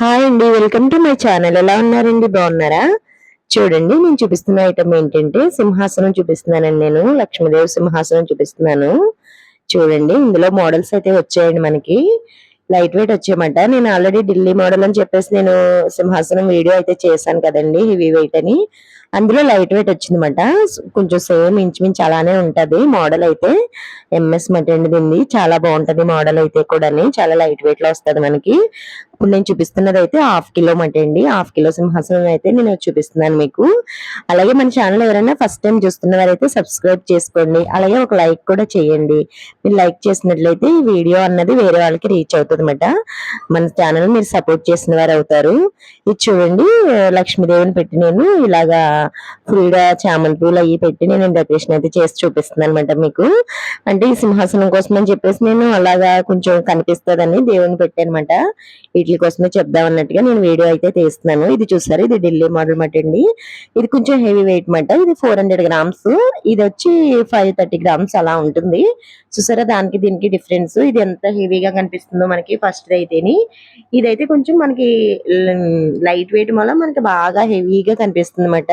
Hi అండి welcome to my channel ఎలా ఉన్నారండి? బాగున్నారా? చూడండి నేను చూపిస్తున్న ఐటమ్ ఏంటంటే సింహాసనం చూపిస్తున్నానండి నేను. లక్ష్మీదేవి సింహాసనం చూపిస్తున్నాను. చూడండి ఇందులో మోడల్స్ అయితే వచ్చాయండి మనకి. లైట్ వెయిట్ వచ్చాయమాట. నేను ఆల్రెడీ ఢిల్లీ మోడల్ అని చెప్పేసి నేను సింహాసనం వీడియో అయితే చేశాను కదండి హెవీ వెయిట్ అని. అందులో లైట్ వెయిట్ వచ్చిందన్నమాట. కొంచెం సేమ్ ఇంచుమించు అలానే ఉంటుంది మోడల్ అయితే. ఎంఎస్ మటెండ్ దీన్ని చాలా బాగుంటుంది మోడల్ అయితే కూడా చాలా లైట్ వెయిట్లో వస్తుంది మనకి. ఇప్పుడు నేను చూపిస్తున్నది అయితే హాఫ్ కిలో మట అండి. హాఫ్ కిలో సింహాసనం అయితే నేను చూపిస్తున్నాను మీకు. అలాగే మన ఛానల్ ఎవరైనా ఫస్ట్ టైం చూస్తున్న వారైతే సబ్స్క్రైబ్ చేసుకోండి. అలాగే ఒక లైక్ కూడా చేయండి. మీరు లైక్ చేసినట్లయితే ఈ వీడియో అన్నది వేరే వాళ్ళకి రీచ్ అవుతుంది మన ఛానల్ మీరు సపోర్ట్ చేసిన వారు అవుతారు ఇది చూడండి లక్ష్మీదేవిని పెట్టి నేను ఇలాగా ఫుల్గా చామంతి పూలు అవి పెట్టి నేను డెకరేషన్ అయితే చేసి చూపిస్తున్నాను అనమాట మీకు. అంటే ఈ సింహాసనం కోసం అని చెప్పేసి నేను అలాగా కొంచెం కనిపిస్తుందని దేవుని పెట్టానమాట వీటి కోసమే చెప్దాం అన్నట్టుగా నేను వీడియో అయితే తీస్తున్నాను. ఇది చూసారు? ఇది ఢిల్లీ మోడల్ మాట అండి. ఇది కొంచెం హెవీ వెయిట్ మాట ఇది ఫోర్ హండ్రెడ్ గ్రామ్స్ ఇది వచ్చి ఫైవ్ థర్టీ గ్రామ్స్ అలా ఉంటుంది. చూసారా? దానికి దీనికి డిఫరెన్స్ ఇది ఎంత హెవీగా కనిపిస్తుందో మనకి ఫస్ట్ అయితేని. ఇదైతే కొంచెం మనకి లైట్ వెయిట్ వల్ల మనకి బాగా హెవీగా కనిపిస్తుంది అన్నమాట.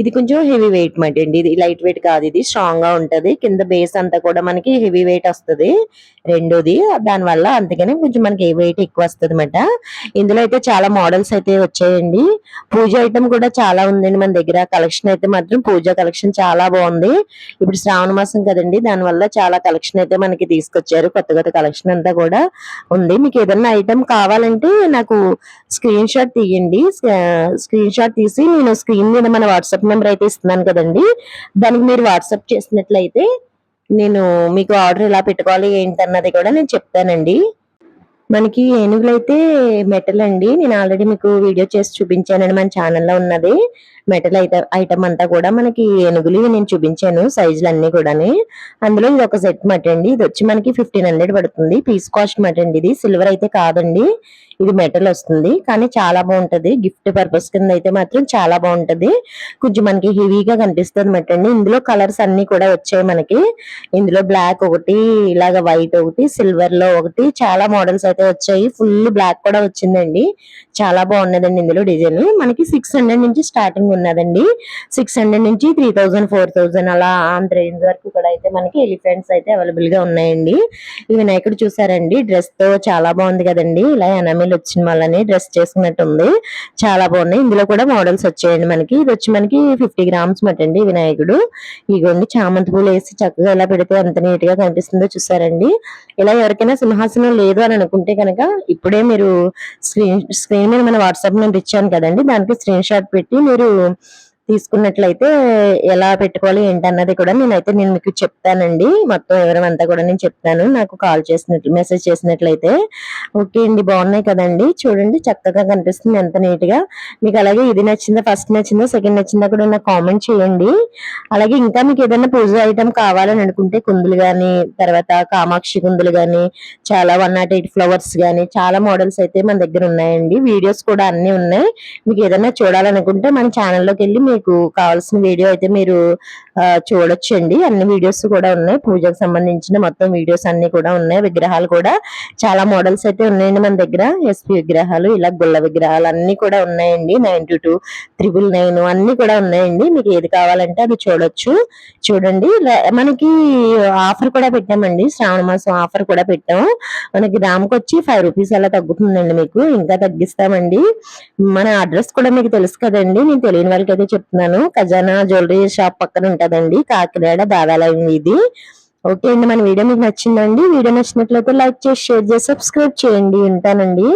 ఇది కొంచెం హెవీ వెయిట్ మాట అండి. ఇది లైట్ వెయిట్ కాదు ఇది. స్ట్రాంగ్గా ఉంటది. కింద బేస్ అంతా కూడా మనకి హెవీ వెయిట్ వస్తుంది. రెండోది దాని వల్ల అందుకని కొంచెం మనకి వెయిట్ ఎక్కువ వస్తుంది అనమాట ఇందులో అయితే చాలా మోడల్స్ అయితే వచ్చాయండి. పూజ ఐటమ్ కూడా చాలా ఉందండి మన దగ్గర. కలెక్షన్ అయితే మాత్రం పూజ కలెక్షన్ చాలా బాగుంది. ఇప్పుడు శ్రావణ మాసం కదండి. దాని వల్ల చాలా కలెక్షన్ అయితే మనకి తీసుకొచ్చారు. కొత్త కొత్త కలెక్షన్ అంతా కూడా ఉంది. మీకు ఏదైనా ఐటమ్ కావాలంటే నాకు స్క్రీన్ షాట్ తీయండి. స్క్రీన్ షాట్ తీసి నేను స్క్రీన్ మీద మన వాట్సాప్ నెంబర్ అయితే ఇస్తున్నాను కదండి. దానికి మీరు వాట్సాప్ చేసినట్లయితే నేను మీకు ఆర్డర్ ఎలా పెట్టుకోవాలి ఏంటన్నది కూడా నేను చెప్తానండి. మనకి ఏనుగులు అయితే మెటల్ అండి. నేను ఆల్రెడీ మీకు వీడియో చేసి చూపించానండి. మన ఛానల్లో ఉన్నది మెటల్ ఐటమ్ ఐటమ్ అంతా కూడా మనకి ఏనుగులు నేను చూపించాను సైజులు అన్నీ కూడా అందులో ఇది ఒక సెట్ మట్ అండి. ఇది వచ్చి మనకి ఫిఫ్టీన్ హండ్రెడ్ పడుతుంది. పీస్ కాస్ట్ మట్ అండి. ఇది సిల్వర్ అయితే కాదండి. ఇది మెటల్ వస్తుంది. కానీ చాలా బాగుంటది. గిఫ్ట్ పర్పస్ కింద అయితే మాత్రం చాలా బాగుంటది. కొంచెం మనకి హెవీగా కనిపిస్తుంది అనమాట అండి. ఇందులో కలర్స్ అన్ని కూడా వచ్చాయి మనకి. ఇందులో బ్లాక్ ఒకటి ఇలాగ వైట్ ఒకటి సిల్వర్లో ఒకటి చాలా మోడల్స్ అయితే వచ్చాయి. ఫుల్ బ్లాక్ కూడా వచ్చిందండి. చాలా బాగున్నదండి ఇందులో డిజైన్. మనకి సిక్స్ హండ్రెడ్ నుంచి స్టార్టింగ్ ఉన్నదండి. సిక్స్ హండ్రెడ్ నుంచి త్రీ థౌసండ్ ఫోర్ థౌసండ్ అలా అంత రేంజ్ వరకు కూడా అయితే మనకి ఎలిఫెంట్స్ అయితే అవైలబుల్గా ఉన్నాయండి. ఈ వినాయకుడు చూసారండి. డ్రెస్తో చాలా బాగుంది కదండి. ఇలా ఎనమిల్ వచ్చిన వాళ్ళని డ్రెస్ చేసుకున్నట్టు ఉంది చాలా బాగున్నాయి. ఇందులో కూడా మోడల్స్ వచ్చాయండి మనకి. ఇది వచ్చి మనకి ఫిఫ్టీ గ్రామ్స్ మటండి వినాయకుడు. ఇగోండి చామంతి పూలు వేసి చక్కగా ఎలా పెడితే ఎంత నీట్గా కనిపిస్తుందో చూసారండి. ఇలా ఎవరికైనా సింహాసనం లేదు అని అనుకుంటే కనుక ఇప్పుడే మీరు స్క్రీన్ స్క్రీన్ మీద మన వాట్సాప్ నెంబర్ ఇచ్చాను కదండి. దానికి స్క్రీన్ షాట్ పెట్టి మీరు తీసుకున్నట్లయితే ఎలా పెట్టుకోవాలి ఏంటన్నది కూడా నేనైతే నేను మీకు చెప్తానండి. మొత్తం వివరం అంతా కూడా నేను చెప్తాను. నాకు కాల్ చేసినట్లు మెసేజ్ చేసినట్లయితే. ఓకే అండి బాగున్నాయి కదండి. చూడండి చక్కగా కనిపిస్తుంది ఎంత నీట్గా మీకు అలాగే ఇది నచ్చిందా ఫస్ట్ నచ్చిందా సెకండ్ నచ్చిందా కూడా నాకు కామెంట్ చేయండి. అలాగే ఇంకా మీకు ఏదైనా పూజ ఐటమ్ కావాలని అనుకుంటే కుందులు కానీ తర్వాత కామాక్షి కుందులు కానీ చాలా వన్ నాట్ ఎయిట్ ఫ్లవర్స్ కానీ చాలా మోడల్స్ అయితే మన దగ్గర ఉన్నాయండి. వీడియోస్ కూడా అన్ని ఉన్నాయి. మీకు ఏదైనా చూడాలనుకుంటే మన ఛానల్లోకి వెళ్ళి మీకు కావాల్సిన వీడియో అయితే మీరు చూడొచ్చండి. అన్ని వీడియోస్ కూడా ఉన్నాయి. పూజకు సంబంధించిన మొత్తం వీడియోస్ అన్ని కూడా ఉన్నాయి. విగ్రహాలు కూడా చాలా మోడల్స్ అయితే ఉన్నాయండి మన దగ్గర. ఎస్పి విగ్రహాలు ఇలా గుళ్ళ విగ్రహాలు అన్ని కూడా ఉన్నాయండి. Nine two two triple nine అన్ని కూడా ఉన్నాయండి. మీకు ఏది కావాలంటే అది చూడొచ్చు. చూడండి. మనకి ఆఫర్ కూడా పెట్టామండి. శ్రావణ మాసం ఆఫర్ కూడా పెట్టాం. మనకి గ్రామ్కి వచ్చి ఫైవ్ రూపీస్ అలా తగ్గుతుందండి మీకు. ఇంకా తగ్గిస్తామండి. మన అడ్రస్ కూడా మీకు తెలుసు కదండి. నేను తెలియని వాళ్ళకి అయితే చెప్తున్నాను. ఖజానా జ్యువెలరీ షాప్ పక్కన కదండి? కాకినాడ దేవాలయం ఇది ఓకే అండి మన వీడియో మీకు నచ్చిందండి వీడియో నచ్చినట్లయితే లైక్ చేసి షేర్ చేసి సబ్స్క్రైబ్ చేయండి. ఉంటానండి.